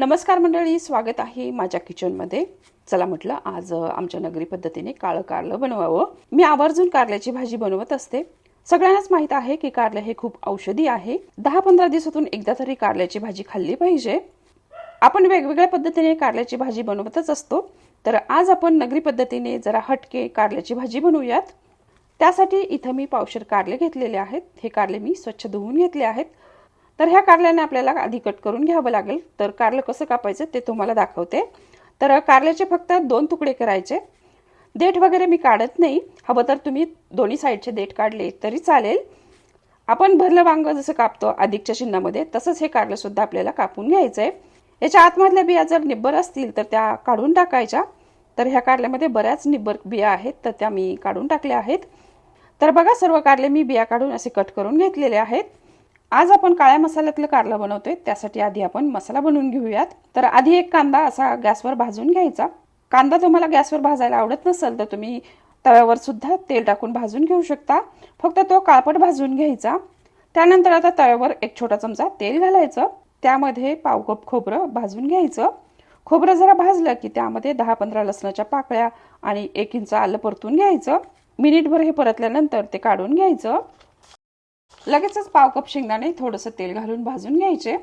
नमस्कार मंडळी स्वागत आहे माझ्या किचनमध्ये. चला म्हटलं आज आमच्या नगरी पद्धतीने काळं कारलं बनवावं. मी आवर्जून कारल्याची भाजी बनवत असते. सगळ्यांनाच माहीत आहे की कारलं हे खूप औषधी आहे. दहा पंधरा दिवसातून एकदा तरी कारल्याची भाजी खाल्ली पाहिजे. आपण वेगवेगळ्या पद्धतीने कारल्याची भाजी बनवतच असतो. तर आज आपण नगरी पद्धतीने जरा हटके कारल्याची भाजी बनवूयात. त्यासाठी इथं मी पावशर कारले घेतलेले आहेत. हे कारले मी स्वच्छ धुवून घेतले आहेत. तर ह्या कारल्याने आपल्याला आधी कट करून घ्यावं लागेल. तर कारलं कसं कापायचं ते तुम्हाला दाखवते. तर कारल्याचे फक्त दोन तुकडे करायचे. देठ वगैरे मी काढत नाही. हवं तर तुम्ही दोन्ही साईडचे देठ काढले तरी चालेल. आपण भरलं वांग जसं कापतो अधिकच्या चिन्हामध्ये तसंच हे कारलं सुद्धा आपल्याला कापून घ्यायचं आहे याच्या आतमधल्या बिया जर निब्बर असतील तर त्या काढून टाकायच्या. तर ह्या कारल्यामध्ये बऱ्याच निब्बर बिया आहेत तर त्या मी काढून टाकल्या आहेत. तर बघा सर्व कारले मी बिया काढून असे कट करून घेतलेले आहेत. आज आपण काळ्या मसाल्यातलं कारलं बनवतोय त्यासाठी आधी आपण मसाला बनवून घेऊयात. तर आधी एक कांदा असा गॅसवर भाजून घ्यायचा. कांदा तुम्हाला गॅसवर भाजायला आवडत नसेल तर तुम्ही तव्यावर सुद्धा तेल टाकून भाजून घेऊ शकता. फक्त तो काळपट भाजून घ्यायचा. त्यानंतर आता तव्यावर एक छोटा चमचा तेल घालायचं. त्यामध्ये पाव कप खोबरं भाजून घ्यायचं. खोबरं जरा भाजलं की त्यामध्ये दहा पंधरा लसणाच्या पाकळ्या आणि एक इंच आलं परतून घ्यायचं. मिनिटभर हे परतल्यानंतर ते काढून घ्यायचं. लगेचच पाव कप शेंगदाणे थोडंसं तेल घालून भाजून घ्यायचे.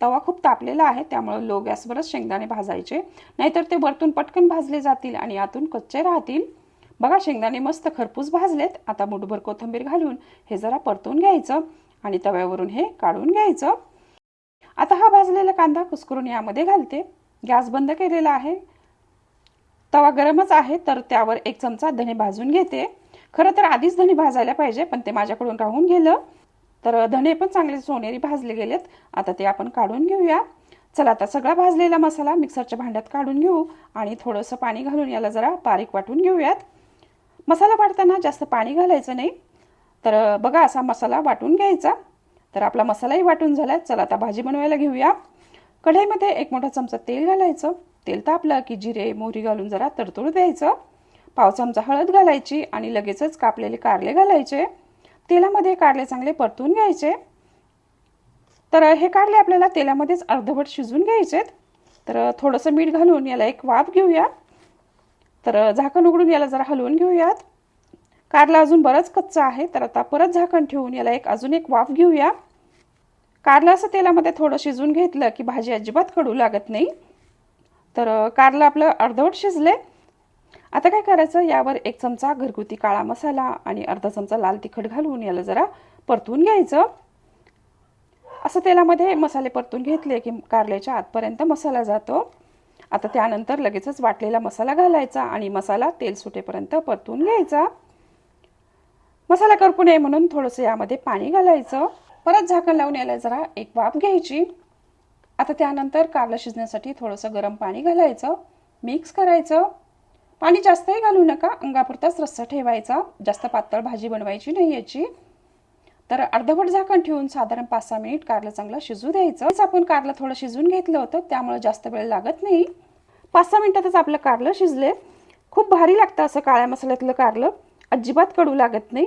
तवा खूप तापलेला आहे त्यामुळे लो गॅसवरच शेंगदाणे भाजायचे. नाहीतर ते वरतून पटकन भाजले जातील आणि आतून कच्चे राहतील. बघा शेंगदाणे मस्त खरपूस भाजलेत. आता मुठभर कोथिंबीर घालून हे जरा परतून घ्यायचं आणि तव्यावरून हे काढून घ्यायचं. आता हा भाजलेला कांदा कुस्करून यामध्ये घालते. गॅस बंद केलेला आहे. तवा गरमच आहे तर त्यावर एक चमचा धणे भाजून घेते. खरं तर आधीच धणे भाजायला पाहिजे पण ते माझ्याकडून राहून गेलं. तर धणे पण चांगले सोनेरी भाजले गेलेत. आता ते आपण काढून घेऊया. चला आता सगळा भाजलेला मसाला मिक्सरच्या भांड्यात काढून घेऊ आणि थोडंसं पाणी घालून याला जरा बारीक वाटून घेऊयात. मसाला वाटताना जास्त पाणी घालायचं नाही. तर बघा असा मसाला वाटून घ्यायचा. तर आपला मसालाही वाटून झाला. चला आता भाजी बनवायला घेऊया. कढईमध्ये एक मोठा चमचा तेल घालायचं. तेल तापलं की जिरे मोहरी घालून जरा तरतूड द्यायचं. पाव चमचा हळद घालायची आणि लगेचच कापलेले कारले घालायचे. तेलामध्ये कारले चांगले परतून घ्यायचे. तर हे कारले आपल्याला तेलामध्येच अर्धवट शिजून घ्यायचेत तर थोडंसं मीठ घालून याला एक वाफ घेऊया. तर झाकण उघडून याला जरा हलवून घेऊयात. कारला अजून बरंच कच्चा आहे तर आता परत झाकण ठेवून याला एक अजून एक वाफ घेऊया. कारलं असं तेलामध्ये थोडं शिजून घेतलं की भाजी अजिबात कडू लागत नाही. तर कारलं आपलं अर्धवट शिजले. आता काय करायचं? यावर एक चमचा घरगुती काळा मसाला आणि अर्धा चमचा लाल तिखट घालून याला जरा परतून घ्यायचं. असं तेलामध्ये मसाले परतून घेतले की कारल्याच्या आतपर्यंत मसाला जातो. आता त्यानंतर लगेचच वाटलेला मसाला घालायचा आणि मसाला तेल सुटेपर्यंत परतून घ्यायचा. मसाला करपू नये म्हणून थोडंसं यामध्ये पाणी घालायचं. परत झाकण लावून याला जरा एक वाफ घ्यायची. आता त्यानंतर कारलं शिजण्यासाठी थोडंसं गरम पाणी घालायचं. मिक्स करायचं. पाणी जास्तही घालू नका. अंगापुरताच रस्सा ठेवायचा. जास्त पातळ भाजी बनवायची नाही याची. तर अर्धवट झाकण ठेवून साधारण पाच सहा मिनिट कारलं चांगलं शिजू द्यायचं. आपण कारलं थोडं शिजून घेतलं होतं त्यामुळे जास्त वेळ लागत नाही. पाच सहा मिनिटातच आपलं कारलं शिजले. खूप भारी लागतं असं काळ्या मसाल्यातलं कारलं. अजिबात कडू लागत नाही.